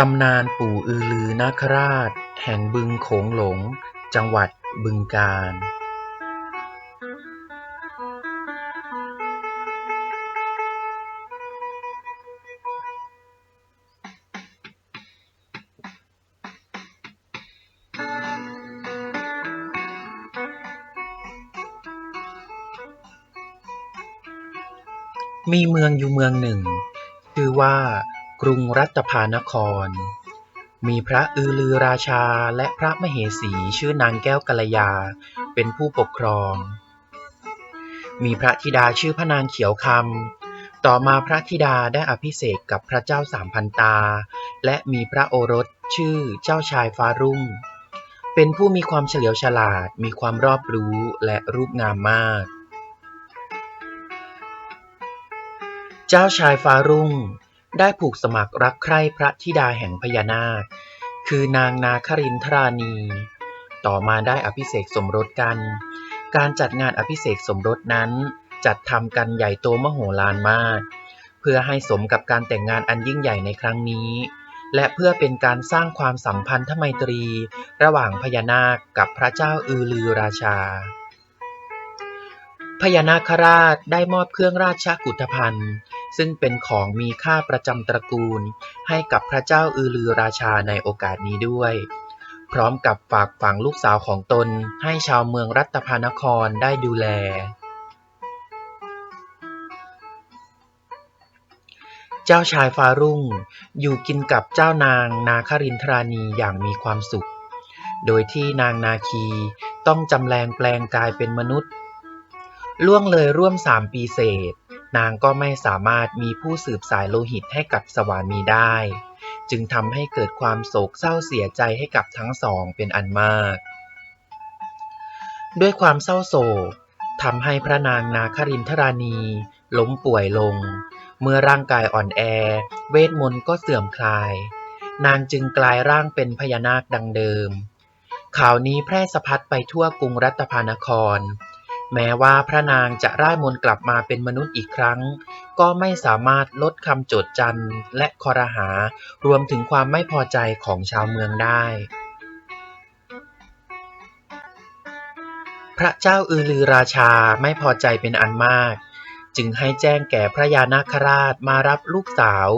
ตำนานปู่อือลือนาคราช แห่งบึงโขงหลง จังหวัดบึงกาฬมีเมืองอยู่เมืองหนึ่ง ชื่อว่า กรุงรัตภานคร มีพระอือลือราชาและพระมเหสีชื่อนางแก้วกัลยา เป็นผู้ปกครอง มีพระธิดาชื่อพระนางเขียวคำ ต่อมาพระธิดาได้อภิเษกกับพระเจ้าสามพันตา และมีพระโอรสชื่อเจ้าชายฟ้ารุ่ง เป็นผู้มีความเฉลียวฉลาด มีความรอบรู้และรูปงามมาก เจ้าชายฟ้ารุ่ง ได้ผูกสมัครรักใคร่พระธิดาแห่งพญานาค คือนางนาครินทรานี ต่อมาได้อภิเษกสมรสกัน การจัดงานอภิเษกสมรสนั้น จัดทำกันใหญ่โตมโหฬารมาก เพื่อให้สมกับการแต่งงานอันยิ่งใหญ่ในครั้งนี้ และเพื่อเป็นการสร้างความสัมพันธไมตรี ระหว่างพญานาคกับพระเจ้าอือลือราชาพญานาคราชได้มอบเครื่องราชกุฏภัณฑ์ ซึ่งเป็นของมีค่าประจำตระกูล ให้กับพระเจ้าอือลือราชาในโอกาสนี้ด้วย พร้อมกับฝากฝังลูกสาวของตนให้ชาวเมืองรัตภานครได้ดูแลเจ้าชายฟ้ารุ่ง อยู่กินกับเจ้านางนาครินทรานีอย่างมีความสุข โดยที่นางนาคีต้องจำแรงแปลงกายเป็นมนุษย์ ล่วงเลยร่วมสามปีเศษ นางก็ไม่สามารถมีผู้สืบสายโลหิตให้กับสวามีได้ จึงทำให้เกิดความโศกเศร้าเสียใจให้กับทั้งสองเป็นอันมาก ด้วยความเศร้าโศกทำให้พระนางนาครินทรานีล้มป่วยลง เมื่อร่างกายอ่อนแอ เวทมนต์ก็เสื่อมคลาย นางจึงกลายร่างเป็นพญานาคดังเดิม ข่าวนี้แพร่สะพัดไปทั่วกรุงรัตภานคร แม้ว่าพระนางจะร่ายมนต์กลับมาเป็นมนุษย์อีกครั้ง ก็ไม่สามารถลดคำโจดจันและคอรหา รวมถึงความไม่พอใจของชาวเมืองได้ พระเจ้าอือลือราชาไม่พอใจเป็นอันมาก จึงให้แจ้งแก่พระยานาคราชมารับลูกสาว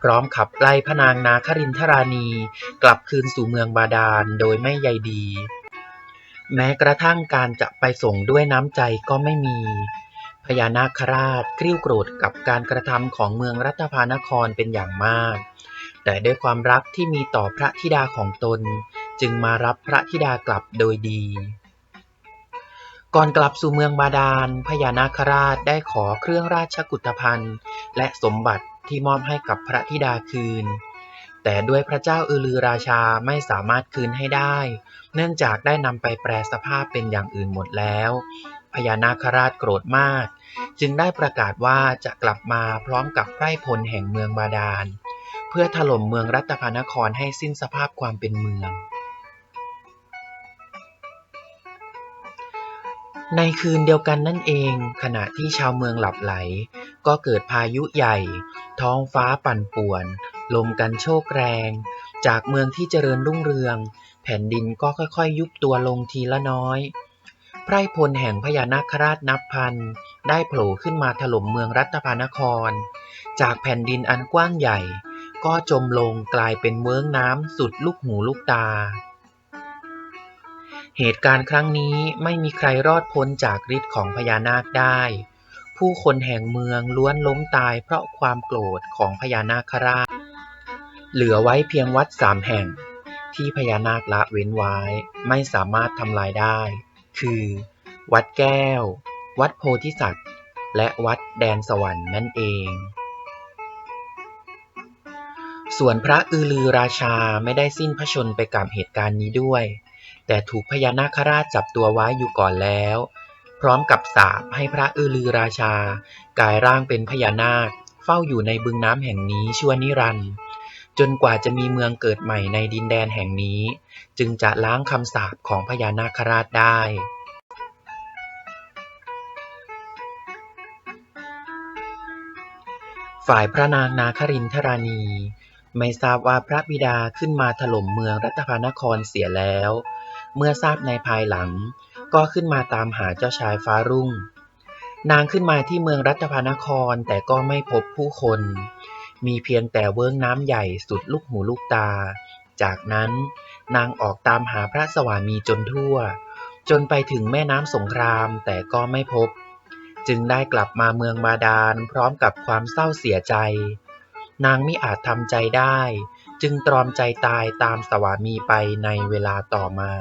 พร้อมขับไล่พระนางนาครินทรานีกลับคืนสู่เมืองบาดาลโดยไม่ใยดี แม้กระทั่งการจะไปส่งด้วยน้ำใจก็ไม่มี พญานาคราชกริ้วโกรธกับการกระทำของเมืองรัตภานครเป็นอย่างมาก แต่ด้วยความรักที่มีต่อพระธิดาของตน จึงมารับพระธิดากลับโดยดี ก่อนกลับสู่เมืองบาดาล พญานาคราชได้ขอเครื่องราชกุฏภัณฑ์ และสมบัติที่มอบให้กับพระธิดาคืน แต่ด้วยพระเจ้าอือลือราชาไม่สามารถคืนให้ได้ เนื่องจากได้นำไปแปลสภาพเป็นอย่างอื่นหมดแล้ว พญานาคราชโกรธมาก จึงได้ประกาศว่าจะกลับมาพร้อมกับไพร่พลแห่งเมืองบาดาล เพื่อถล่มเมืองรัตภานครให้สิ้นสภาพความเป็นเมือง ในคืนเดียวกันนั่นเอง ขณะที่ชาวเมืองหลับไหล ก็เกิดพายุใหญ่ ท้องฟ้าปั่นป่วน ลมกันโชกแรง จากเมืองที่เจริญรุ่งเรือง แผ่นดินก็ค่อยๆ ยุบตัวลงทีละน้อย ไพร่พลแห่งพญานาคราชนับพัน ได้โผล่ขึ้นมาถล่มเมืองรัตภานคร จากแผ่นดินอันกว้างใหญ่ ก็จมลงกลายเป็นเมืองน้ำสุดลูกหูลูกตา เหตุการณ์ครั้งนี้ไม่มีใครรอดพ้นจากฤทธิ์ของพญานาคได้ผู้คนแห่งเมืองล้วนล้มตายเพราะความโกรธของพญานาคราช เหลือไว้เพียงวัดสามแห่ง ที่พญานาคละเว้นไว้ ไม่สามารถทำลายได้ คือ วัดแก้ว วัดโพธิสัตว์ และวัดแดนสวรรค์นั่นเอง ส่วนพระอือลือราชาไม่ได้สิ้นพระชนไปกับเหตุการณ์นี้ด้วย แต่ถูกพญานาคราชจับตัวไว้อยู่ก่อนแล้ว พร้อมกับสาปให้พระอือลือราชากลายร่างเป็นพญานาค เฝ้าอยู่ในบึงน้ำแห่งนี้ชั่วนิรันดร์ จนกว่าจะมีเมืองเกิดใหม่ในดินแดนแห่งนี้ จึงจะล้างคำสาปของพญานาคราชได้ฝ่ายพระนางนาครินทรานีไม่ทราบว่าพระบิดาขึ้นมาถล่มเมืองรัตภานครเสียแล้ว เมื่อทราบในภายหลัง ก็ขึ้นมาตามหาเจ้าชายฟ้ารุ่ง นางขึ้นมาที่เมืองรัตภานครแต่ก็ไม่พบผู้คน มีเพียงแต่เวิ้งน้ำใหญ่สุดลูกหูลูกตา จากนั้นนางออกตามหาพระสวามีจนทั่ว จนไปถึงแม่น้ำสงครามแต่ก็ไม่พบ จึงได้กลับมาเมืองบาดาลพร้อมกับความเศร้าเสียใจ นางไมิอาจทำใจได้ จึงตรอมใจตายตามสวามีไปในเวลาต่อมา